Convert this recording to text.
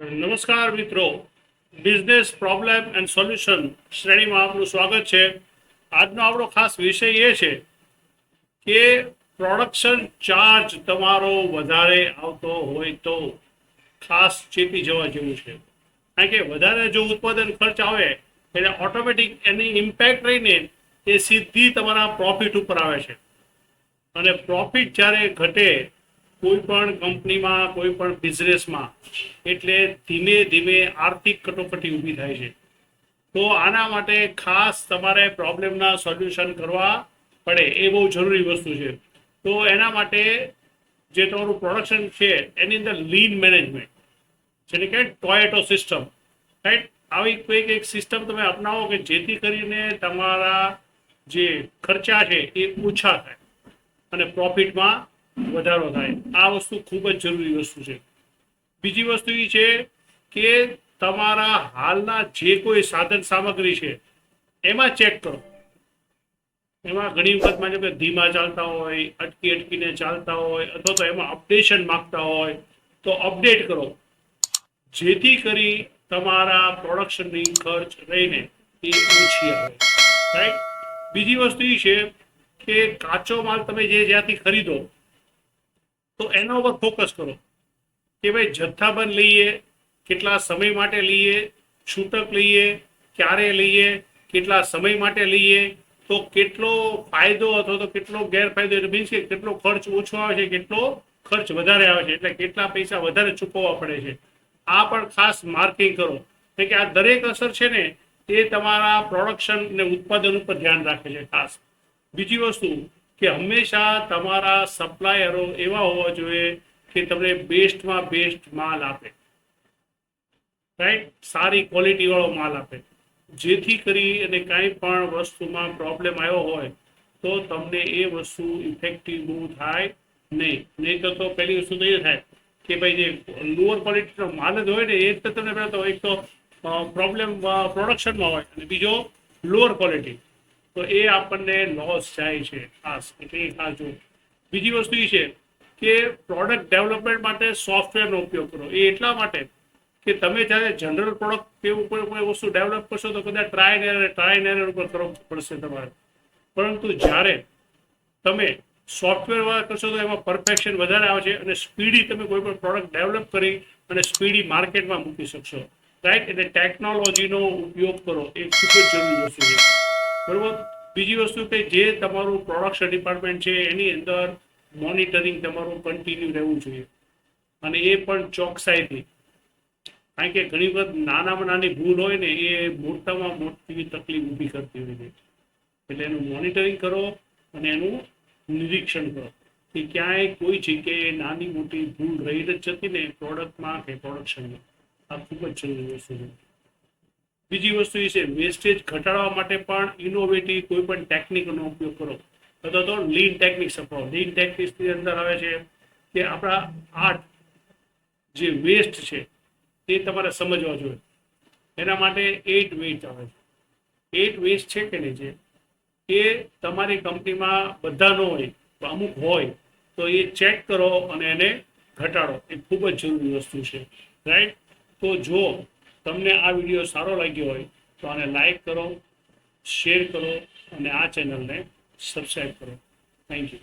નમસ્કાર મિત્રો. Business problem and solution શ્રેણીમાં આપનું સ્વાગત છે. આજનો આપણો ખાસ વિષય એ છે કે પ્રોડક્શન ચાર્જ તમારો વધારે આવતો હોય તો ખાસ ચેતી જવા જેવું છે. કારણ કે વધારે જો ઉત્પાદન ખર્ચ આવે, એટલે ઓટોમેટિક એની ઇમ્પેક્ટ રહીને એ સીધી તમારા પ્રોફિટ ઉપર આવે છે. અને પ્રોફિટ જ્યારે ઘટે કોઈ પણ કંપનીમાં, કોઈ પણ બિઝનેસમાં, એટલે ધીમે ધીમે આર્થિક કટોકટી ઊભી થાય છે. તો આના માટે ખાસ તમારે પ્રોબ્લેમના સોલ્યુશન કરવા પડે, એ બહુ જરૂરી વસ્તુ છે. તો એના માટે જે તમારું પ્રોડક્શન છે, એની અંદર લીન મેનેજમેન્ટ, જેને કે ટોયેટો સિસ્ટમ. રાઈટ આવી કોઈક એક સિસ્ટમ તમે અપનાવો કે જેથી કરીને તમારા જે ખર્ચા છે, એ ઓછા થાય અને પ્રોફિટમાં વધારો થાય. આ વસ્તુ ખૂબ જ જરૂરી વસ્તુ છે. બીજી વસ્તુ એ છે કે તમારા હાલના જે કોઈ સાધન સામગ્રી છે, એમાં ચેક કરો. એમાં ઘણી વખત માની કે ધીમા ચાલતા હોય, અટકી અટકીને ચાલતા હોય, અથવા તો એમાં અપડેશન માંગતા હોય, તો અપડેટ કરો. જેથી કરી તમારા પ્રોડક્શનની ખર્ચ રહીને એ ઓછી આવે. રાઈટ બીજી વસ્તુ એ છે કે કાચો માલ તમે જે જ્યાંથી ખરીદો તો એના ઉપર ફોકસ કરો. કે ભાઈ જથ્થાબંધ લઈએ, કેટલા સમય માટે લઈએ, છૂટક લઈએ, ક્યારે લઈએ, કેટલા સમય માટે લઈએ, તો કેટલો ફાયદો અથવા તો કેટલો ગેરફાયદો, એટલે મીન્સ કે કેટલો ખર્ચ ઓછો આવે છે કેટલો ખર્ચ વધારે આવે છે એટલે કેટલા પૈસા વધારે ચૂકવવા પડે છે. આ પણ ખાસ માર્કિંગ કરો. એટલે કે આ દરેક અસર છે ને, એ તમારા પ્રોડક્શન ને ઉત્પાદન ઉપર ધ્યાન રાખે છે ખાસ. બીજી વસ્તુ કે હંમેશા તમારા સપ્લાયરો એવા હોવા જોઈએ કે તમને બેસ્ટમાં બેસ્ટ માલ આપે. રાઈટ સારી ક્વોલિટી વાળો માલ આપે. જેથી કરી અને કાંઈ પણ વસ્તુમાં પ્રોબ્લેમ આવ્યો હોય, તો તમને એ વસ્તુ ઇફેક્ટિવ બહુ થાય નહીં. નહીં તો તો પહેલી વસ્તુ તો એ થાય કે ભાઈ જે લોઅર ક્વોલિટીનો માલ જ હોય ને, એ તો તમને પહેલાં તો એક તો પ્રોબ્લેમ પ્રોડક્શનમાં હોય અને બીજો લોઅર ક્વોલિટી તો એ આપણને લોસ જાય છે ખાસ એટલે એ ખાસ જો. બીજી વસ્તુ એ છે કે પ્રોડક્ટ ડેવલપમેન્ટ માટે સોફ્ટવેરનો ઉપયોગ કરો. એ એટલા માટે કે તમે જ્યારે જનરલ પ્રોડક્ટ કે ઉપર કોઈ વસ્તુ ડેવલપ કરશો તો કદાચ ટ્રાય ને ટ્રાય ને ઉપર કરવું પડશે તમારે. પરંતુ જ્યારે તમે સોફ્ટવેર વાળા કરશો તો એમાં પરફેક્શન વધારે આવે છે અને સ્પીડી તમે કોઈ પણ પ્રોડક્ટ ડેવલપ કરી અને સ્પીડી માર્કેટમાં મૂકી શકશો. રાઈટ એટલે ટેકનોલોજીનો ઉપયોગ કરો એ ખૂબ જ જરૂરી વસ્તુ છે. બરોબર? બીજી વસ્તુ કે જે તમારું પ્રોડક્શન ડિપાર્ટમેન્ટ છે, એની અંદર મોનિટરિંગ તમારું કન્ટિન્યુ રહેવું જોઈએ. અને એ પણ ચોકસાઈથી. કારણ કે ઘણી વખત નાનામાં નાની ભૂલ હોય ને, એ મોટામાં મોટી તકલીફ ઊભી કરતી હોય છે. એટલે એનું મોનિટરિંગ કરો અને એનું નિરીક્ષણ કરો. કે ક્યાંય કોઈ જગ્યાએ નાની મોટી ભૂલ રહી જ જતી ને પ્રોડક્ટમાં કે પ્રોડક્શનમાં આ ખૂબ જ જરૂરી વસ્તુ છે. બીજી વસ્તુ એ છે વેસ્ટેજ ઘટાડવા માટે પણ ઇનોવેટિવ કોઈ પણ ટેકનિકનો ઉપયોગ કરો. અથવા તો લીન ટેકનિક્સ અપનાવો લીન ટેકનિક્સની અંદર આવે છે કે આપણા આર્ટ જે વેસ્ટ છે, તે તમારે સમજવા જોઈએ. એના માટે એટ વેસ્ટ આવે છે. એટ વેસ્ટ છે કે નહીં છે? એ તમારી કંપનીમાં બધા ન હોય અમુક હોય, તો એ ચેક કરો અને એને ઘટાડો. એ ખૂબ જ જરૂરી વસ્તુ છે. રાઈટ તો જો તમને આ વીડિયો સારો લાગ્યો હોય તો આને લાઈક કરો શેર કરો અને આ ચેનલને સબસ્ક્રાઈબ કરો. Thank you